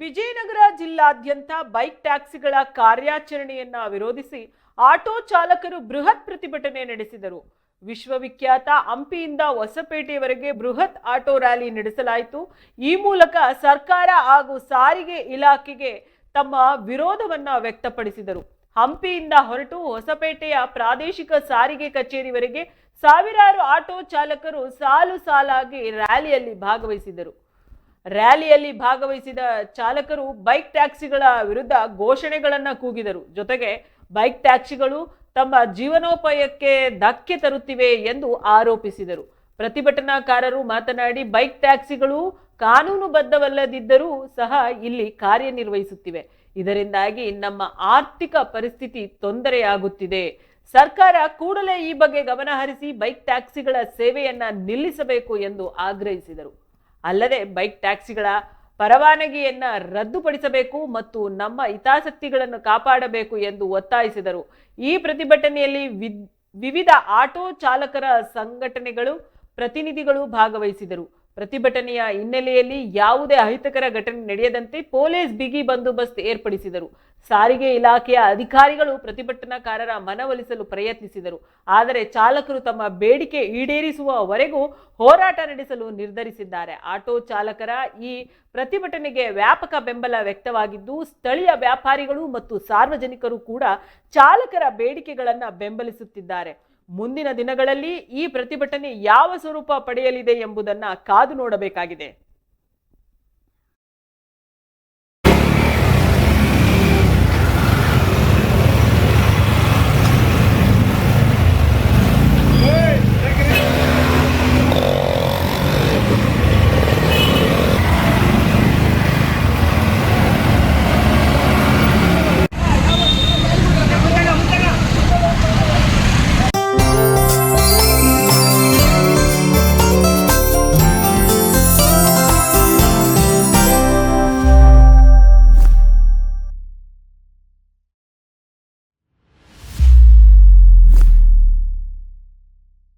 ವಿಜಯನಗರ ಜಿಲ್ಲಾದ್ಯಂತ ಬೈಕ್ ಟ್ಯಾಕ್ಸಿಗಳ ಕಾರ್ಯಾಚರಣೆಯನ್ನ ವಿರೋಧಿಸಿ ಆಟೋ ಚಾಲಕರು ಬೃಹತ್ ಪ್ರತಿಭಟನೆ ನಡೆಸಿದರು. ವಿಶ್ವವಿಖ್ಯಾತ ಹಂಪಿಯಿಂದ ಹೊಸಪೇಟೆಯವರೆಗೆ ಬೃಹತ್ ಆಟೋ ರ್ಯಾಲಿ ನಡೆಸಲಾಯಿತು. ಈ ಮೂಲಕ ಸರ್ಕಾರ ಹಾಗೂ ಸಾರಿಗೆ ಇಲಾಖೆಗೆ ತಮ್ಮ ವಿರೋಧವನ್ನ ವ್ಯಕ್ತಪಡಿಸಿದರು. ಹಂಪಿಯಿಂದ ಹೊರಟು ಹೊಸಪೇಟೆಯ ಪ್ರಾದೇಶಿಕ ಸಾರಿಗೆ ಕಚೇರಿವರೆಗೆ ಸಾವಿರಾರು ಆಟೋ ಚಾಲಕರು ಸಾಲು ಸಾಲಾಗಿ ರ್ಯಾಲಿಯಲ್ಲಿ ಭಾಗವಹಿಸಿದರು ರ್ಯಾಲಿಯಲ್ಲಿ ಭಾಗವಹಿಸಿದ ಚಾಲಕರು ಬೈಕ್ ಟ್ಯಾಕ್ಸಿಗಳ ವಿರುದ್ಧ ಘೋಷಣೆಗಳನ್ನು ಕೂಗಿದರು. ಜೊತೆಗೆ ಬೈಕ್ ಟ್ಯಾಕ್ಸಿಗಳು ತಮ್ಮ ಜೀವನೋಪಾಯಕ್ಕೆ ಧಕ್ಕೆ ತರುತ್ತಿವೆ ಎಂದು ಆರೋಪಿಸಿದರು. ಪ್ರತಿಭಟನಾಕಾರರು ಮಾತನಾಡಿ, ಬೈಕ್ ಟ್ಯಾಕ್ಸಿಗಳು ಕಾನೂನುಬದ್ಧವಲ್ಲದಿದ್ದರೂ ಸಹ ಇಲ್ಲಿ ಕಾರ್ಯನಿರ್ವಹಿಸುತ್ತಿವೆ. ಇದರಿಂದಾಗಿ ನಮ್ಮ ಆರ್ಥಿಕ ಪರಿಸ್ಥಿತಿ ತೊಂದರೆಯಾಗುತ್ತಿದೆ. ಸರ್ಕಾರ ಕೂಡಲೇ ಈ ಬಗ್ಗೆ ಗಮನ ಹರಿಸಿ ಬೈಕ್ ಟ್ಯಾಕ್ಸಿಗಳ ಸೇವೆಯನ್ನ ನಿಲ್ಲಿಸಬೇಕು ಎಂದು ಆಗ್ರಹಿಸಿದರು. ಅಲ್ಲದೆ ಬೈಕ್ ಟ್ಯಾಕ್ಸಿಗಳ ಪರವಾನಗಿಯನ್ನು ರದ್ದುಪಡಿಸಬೇಕು ಮತ್ತು ನಮ್ಮ ಹಿತಾಸಕ್ತಿಗಳನ್ನು ಕಾಪಾಡಬೇಕು ಎಂದು ಒತ್ತಾಯಿಸಿದರು. ಈ ಪ್ರತಿಭಟನೆಯಲ್ಲಿ ವಿವಿಧ ಆಟೋ ಚಾಲಕರ ಸಂಘಟನೆಗಳು ಪ್ರತಿನಿಧಿಗಳು ಭಾಗವಹಿಸಿದರು. ಪ್ರತಿಭಟನೆಯ ಹಿನ್ನೆಲೆಯಲ್ಲಿ ಯಾವುದೇ ಅಹಿತಕರ ಘಟನೆ ನಡೆಯದಂತೆ ಪೊಲೀಸ್ ಬಿಗಿ ಬಂದೋಬಸ್ತ್ ಏರ್ಪಡಿಸಿದರು. ಸಾರಿಗೆ ಇಲಾಖೆಯ ಅಧಿಕಾರಿಗಳು ಪ್ರತಿಭಟನಾಕಾರರ ಮನವೊಲಿಸಲು ಪ್ರಯತ್ನಿಸಿದರು. ಆದರೆ ಚಾಲಕರು ತಮ್ಮ ಬೇಡಿಕೆ ಈಡೇರಿಸುವವರೆಗೂ ಹೋರಾಟ ನಡೆಸಲು ನಿರ್ಧರಿಸಿದ್ದಾರೆ. ಆಟೋ ಚಾಲಕರ ಈ ಪ್ರತಿಭಟನೆಗೆ ವ್ಯಾಪಕ ಬೆಂಬಲ ವ್ಯಕ್ತವಾಗಿದ್ದು, ಸ್ಥಳೀಯ ವ್ಯಾಪಾರಿಗಳು ಮತ್ತು ಸಾರ್ವಜನಿಕರು ಕೂಡ ಚಾಲಕರ ಬೇಡಿಕೆಗಳನ್ನು ಬೆಂಬಲಿಸುತ್ತಿದ್ದಾರೆ. ಮುಂದಿನ ದಿನಗಳಲ್ಲಿ ಈ ಪ್ರತಿಭಟನೆ ಯಾವ ಸ್ವರೂಪ ಪಡೆಯಲಿದೆ ಎಂಬುದನ್ನು ಕಾದು ನೋಡಬೇಕಾಗಿದೆ.